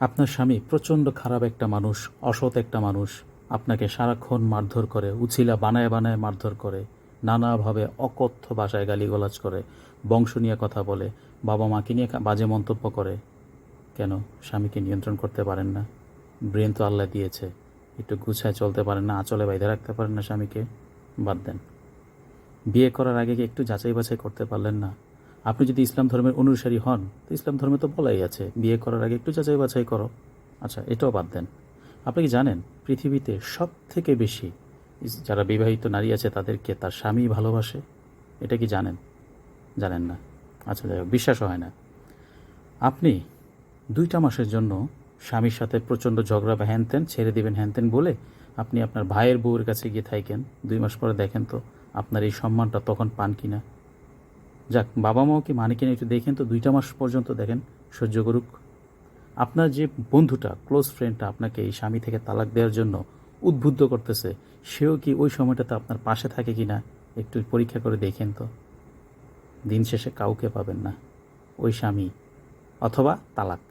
আপনার স্বামী প্রচণ্ড খারাপ একটা মানুষ, অসৎ একটা মানুষ, আপনাকে সারাক্ষণ মারধর করে, উছিলা বানায় বানায় মারধর করে, নানাভাবে অকথ্য ভাষায় গালিগালাজ করে, বংশ নিয়ে কথা বলে, বাবা মাকে নিয়ে বাজে মন্তব্য করে। কেন? স্বামীকে নিয়ন্ত্রণ করতে পারেন না। ব্রেন তো আল্লাহ দিয়েছে। একটু গুছায় চলতে পারেন না, আঁচলে বাইধে রাখতে পারেন না স্বামীকে। বাদ দেন। বিয়ে করার আগে কি একটু যাচাই বাছাই করতে পারলেন না? আপনি যদি ইসলাম ধর্মের অনুসারী হন, তো ইসলাম ধর্মে তো বলাই আছে, বিয়ে করার আগে একটু যাচাই বাছাই করো। আচ্ছা এটাও বাদ দেন। আপনি কি জানেন, পৃথিবীতে সব থেকে বেশি যারা বিবাহিত নারী আছে, তাদেরকে তার স্বামী ভালোবাসে? এটা কি জানেন? জানেন না। আচ্ছা যাই হোক, বিশ্বাসও হয় না। আপনি দুইটা মাসের জন্য স্বামীর সাথে প্রচণ্ড ঝগড়া বা হ্যানত্যান, ছেড়ে দেবেন হ্যানত্যান বলে আপনি আপনার ভাইয়ের বউয়ের কাছে গিয়ে থাকেন। দুই মাস পরে দেখেন তো, আপনার এই সম্মানটা তখন পান কিনা? যাক বাবা মাও কি মানে কিনা একটু দেখেন তো, দুইটা মাস পর্যন্ত দেখেন, সহ্য করুক। আপনার যে বন্ধুটা ক্লোজ ফ্রেন্ডটা আপনাকে এই স্বামী থেকে তালাক দেওয়ার জন্য উদ্বুদ্ধ করতেছে, সেও কি ওই সময়টাতে আপনার পাশে থাকে কি না একটু পরীক্ষা করে দেখেন তো। দিন শেষে কাউকে পাবেন না, ওই স্বামী, অথবা তালাক।